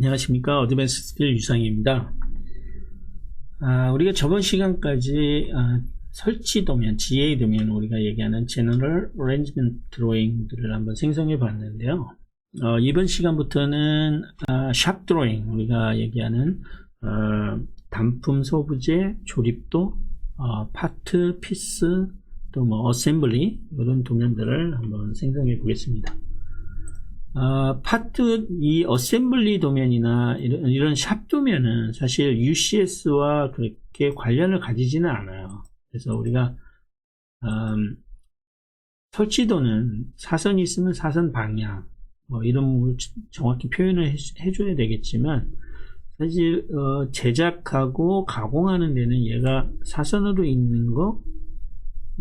안녕하십니까. 어드밴스 스킬 유상입니다. 아, 우리가 저번 시간까지 아, 설치 도면, GA 도면 우리가 얘기하는 General Arrangement Drawing들을 한번 생성해 봤는데요. 어, 이번 시간부터는 아, 샵 드로잉 우리가 얘기하는 어, 단품 소부재 조립도 어, 파트 피스 또 뭐 어셈블리 이런 도면들을 한번 생성해 보겠습니다 어, 파트 이 어셈블리 도면이나 이런, 이런 샵 도면은 사실 UCS와 그렇게 관련을 가지지는 않아요. 그래서 우리가 음, 설치도는 사선이 있으면 사선 방향 뭐 이런 걸 정확히 표현을 해, 줘야 되겠지만 사실 어, 제작하고 가공하는 데는 얘가 사선으로 있는 거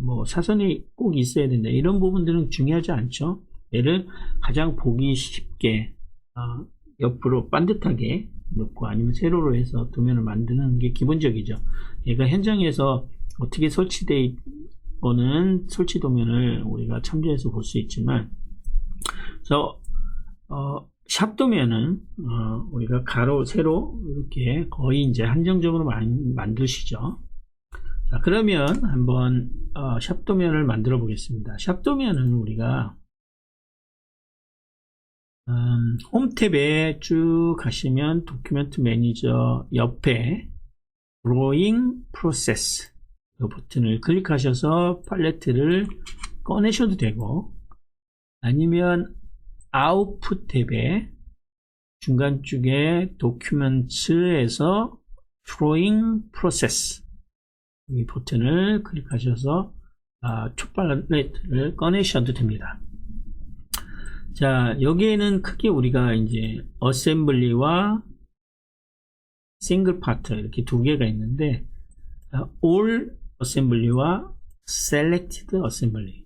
뭐 사선이 꼭 있어야 된다 이런 부분들은 중요하지 않죠. 얘를 가장 보기 쉽게 어, 옆으로 반듯하게 놓고 아니면 세로로 해서 도면을 만드는 게 기본적이죠. 얘가 현장에서 어떻게 설치되어 있고는 설치 도면을 우리가 참조해서 볼 수 있지만 그래서 어, 샵 도면은 어, 우리가 가로 세로 이렇게 거의 이제 한정적으로 만, 만드시죠. 자, 그러면 한번 어, 샵 도면을 만들어 보겠습니다. 샵 도면은 우리가 음, 홈 탭에 쭉 가시면 도큐멘트 매니저 옆에 drawing process 이 버튼을 클릭하셔서 팔레트를 꺼내셔도 되고 아니면 아웃풋 탭에 중간 쪽에 도큐멘트에서 drawing process 이 버튼을 클릭하셔서 아, 촉 팔레트를 꺼내셔도 됩니다. 자, 여기에는 크게 우리가 이제 어셈블리와 싱글 파트 이렇게 두 개가 있는데 all assembly와 selected assembly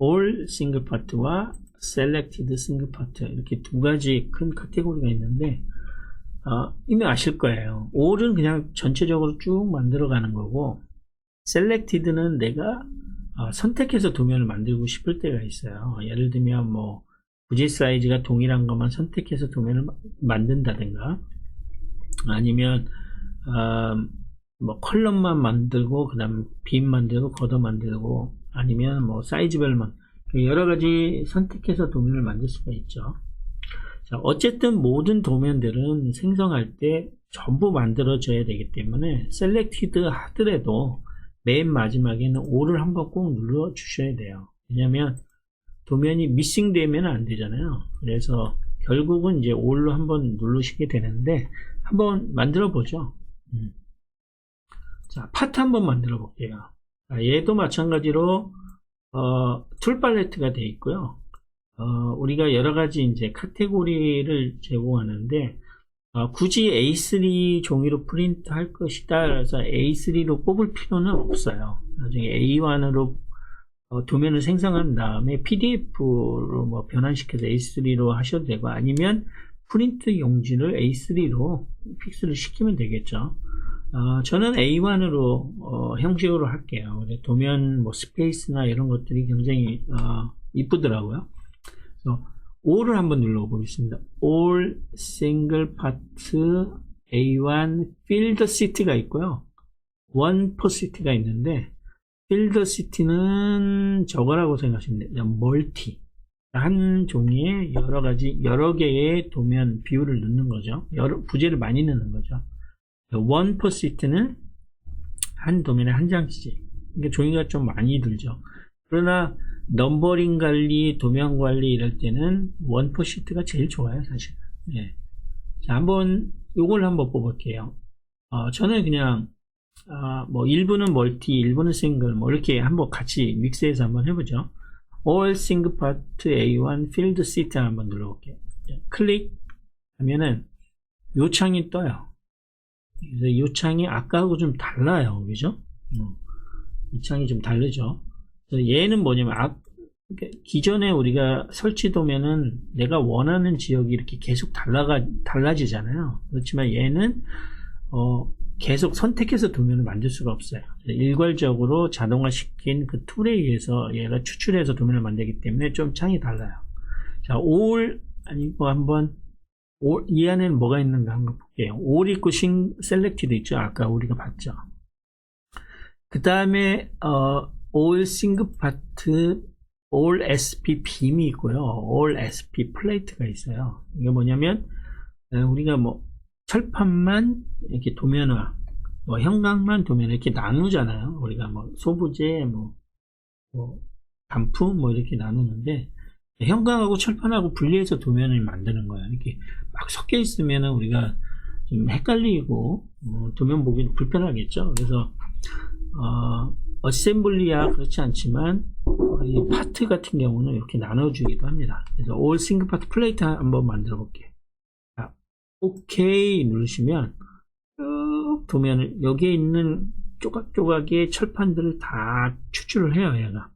all single part와 selected single part 이렇게 두 가지 큰 카테고리가 있는데 어, 이미 아실 거예요. all은 그냥 전체적으로 쭉 만들어 가는 거고 selected는 내가 어, 선택해서 도면을 만들고 싶을 때가 있어요. 예를 들면 뭐 부지 사이즈가 동일한 것만 선택해서 도면을 만든다든가 아니면 어, 뭐 컬럼만 만들고 그 다음 빔 만들고 걷어 만들고 아니면 뭐 사이즈별만 여러 가지 선택해서 도면을 만들 수가 있죠. 자, 어쨌든 모든 도면들은 생성할 때 전부 만들어져야 되기 때문에 셀렉티드 하더라도 맨 마지막에는 5를 한번 꼭 눌러 주셔야 돼요. 왜냐면 도면이 미싱 되면 안 되잖아요. 그래서 결국은 이제 올로 한번 누르시게 되는데 한번 만들어 보죠. 음. 자, 파트 한번 만들어 볼게요. 자, 얘도 마찬가지로 어, 툴 팔레트가 되어 있고요. 어, 우리가 여러 가지 이제 카테고리를 제공하는데 어, 굳이 A3 종이로 프린트 할 것이다. 그래서 A3로 뽑을 필요는 없어요. 나중에 A1으로 어, 도면을 생성한 다음에 PDF로 뭐 변환시켜서 A3로 하셔도 되고 아니면 프린트 용지를 A3로 픽스를 시키면 되겠죠. 어, 저는 A1으로 어, 형식으로 할게요. 도면 뭐 스페이스나 이런 것들이 굉장히 어, 이쁘더라고요. 그래서 All을 한번 눌러보겠습니다. All Single Part A1 Field City가 있고요. One Per City가 있는데 필더 시티는 저거라고 생각하시면 돼요. 멀티. 한 종이에 여러 가지, 여러 개의 도면 비율을 넣는 거죠. 여러, 부재를 많이 넣는 거죠. 원 퍼 시트는 한 도면에 한 장씩. 그러니까 종이가 좀 많이 들죠. 그러나 넘버링 관리, 도면 관리 이럴 때는 원 퍼 시트가 제일 좋아요, 사실. 예. 자, 한번 요걸 한번 뽑을게요. 어, 저는 그냥 아, 뭐 일부는 멀티, 일부는 싱글 뭐 이렇게 한번 같이 믹스해서 한번 해보죠. All single part A1 field seat 한번 눌러볼게요. 클릭 하면은 요 창이 떠요. 그래서 이 창이 아까하고 좀 달라요. 그죠? 음, 이 창이 좀 다르죠. 얘는 뭐냐면 아, 기존에 우리가 설치도면은 내가 원하는 지역이 이렇게 계속 달라가 달라지잖아요. 그렇지만 얘는 어, 계속 선택해서 도면을 만들 수가 없어요. 일괄적으로 자동화시킨 그 툴에 의해서 얘가 추출해서 도면을 만들기 때문에 좀 창이 달라요. 자, 올 아니고 한번 올- 이 안에는 뭐가 있는가 한번 볼게요. all 있고 신, selected 있죠. 아까 우리가 봤죠. 그 다음에 어, all single SP 빔이 있고요. all SP 플레이트가 있어요. 이게 뭐냐면 에, 우리가 뭐 철판만 이렇게 도면화, 뭐 형광만 도면 이렇게 나누잖아요. 우리가 뭐 소부재, 뭐, 뭐 단품 뭐 이렇게 나누는데 형광하고 철판하고 분리해서 도면을 만드는 거예요. 이렇게 막 섞여 있으면은 우리가 좀 헷갈리고 어, 도면 보기 불편하겠죠. 그래서 어, 어셈블리야 그렇지 않지만 어, 이 파트 같은 경우는 이렇게 나눠주기도 합니다. 그래서 all single part 플레이트 한번 만들어 볼게요. 자, OK 누르시면 쭉 도면을 여기에 있는 조각조각의 철판들을 다 추출을 해요. 얘가.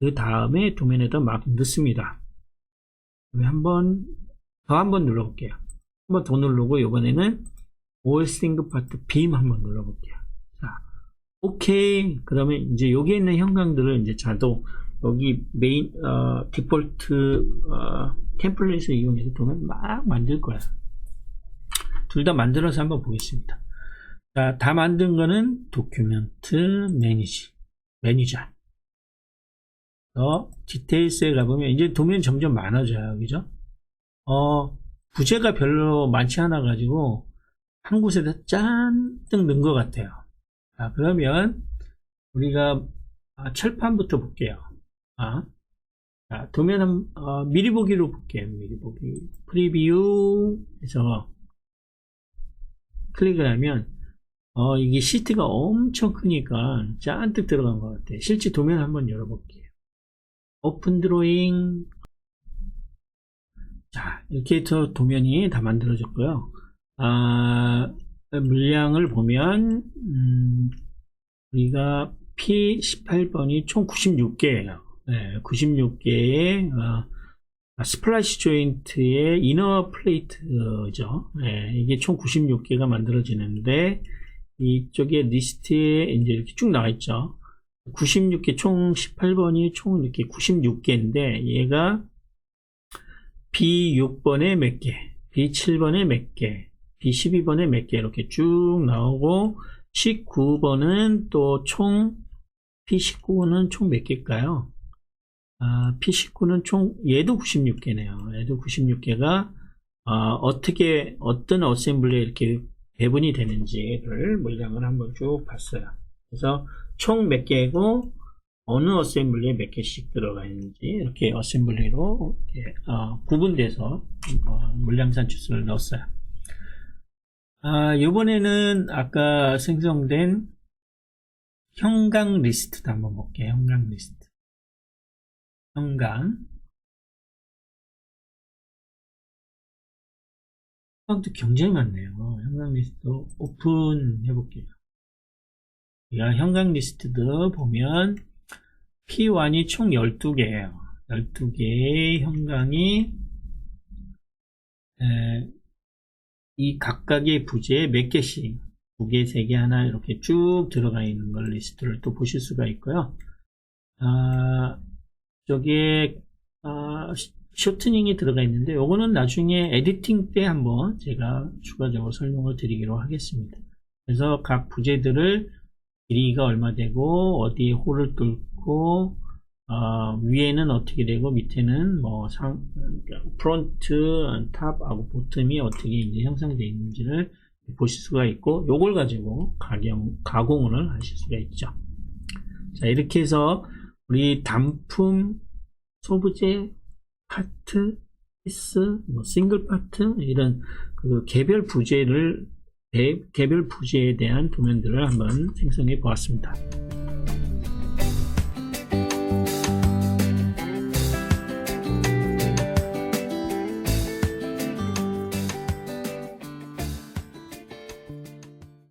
그 다음에 도면에다 막 넣습니다. 한번 더 한번 눌러볼게요. 한번 더 누르고 이번에는 all single part beam 한번 눌러볼게요. 자, 오케이. 그러면 이제 여기에 있는 형광들을 이제 자동 여기 메인 어, 디폴트 어, 템플릿을 이용해서 도면 막 만들 거야. 둘 다 만들어서 한번 보겠습니다. 자, 다 만든 거는 도큐멘트 매니지 매니저. 어, 디테일스에 가보면 이제 도면 점점 많아져요. 그죠? 어, 부재가 별로 많지 않아 가지고 한 곳에다 짠뜩 넣은 것 같아요. 자, 그러면 우리가 아, 철판부터 볼게요. 아, 자, 도면 한, 어, 미리 보기로 볼게요. 미리 보기. 프리뷰 해서 클릭을 하면 어, 이게 시트가 엄청 크니까 잔뜩 들어간 것 같아요. 실제 도면 한번 열어볼게요. 오픈 드로잉. 자, 이렇게 해서 도면이 다 만들어졌고요. 아, 물량을 보면, 음, 우리가 P18번이 총 96개예요. 네, 96개의, 어, 스플라시 조인트의 이너 플레이트죠. 네, 이게 총 96개가 만들어지는데, 이쪽에 리스트에 이제 이렇게 쭉 나와 있죠. 96개, 총 18번이 총 이렇게 96개인데, 얘가 B6번에 몇 개, B7번에 몇 개, B12번에 몇 개 이렇게 쭉 나오고 19번은 또총 P19는 총몇 개일까요? 아, P19는 총 얘도 96개네요. 얘도 96개가 어, 떻게 어떤 어셈블리에 이렇게 배분이 되는지를 물량을 한번 쭉 봤어요. 그래서 총 몇 개고 어느 어셈블리에 몇 개씩 들어가 있는지 이렇게 어셈블리로 이렇게, 어, 구분돼서 어, 물량 산출수를 넣었어요. 아, 이번에는 아까 생성된 형광 리스트도 한번 볼게요. 형광 리스트. 형광. 형광도 굉장히 많네요. 형광 리스트 오픈 해볼게요. 야, 형광 리스트도 보면 P1이 총 12개예요. 12개의 형광이 에, 이 각각의 부재에 몇 개씩 두 개, 세 개, 하나 이렇게 쭉 들어가 있는 걸 리스트를 또 보실 수가 있고요. 아, 저기에 아, 시- 쇼트닝이 들어가 있는데 요거는 나중에 에디팅 때 한번 제가 추가적으로 설명을 드리기로 하겠습니다. 그래서 각 부재들을 길이가 얼마 되고 어디에 홀을 뚫고 어, 위에는 어떻게 되고 밑에는 뭐 상, 프론트, 탑하고 보텀이 어떻게 이제 형성되어 있는지를 보실 수가 있고 요걸 가지고 가경, 가공을 하실 수가 있죠. 자 이렇게 해서 우리 단품, 소부재, 파트, 피스, 뭐 싱글 파트 이런 그 개별 부재를 개- 개별 부재에 대한 도면들을 한번 생성해 보았습니다.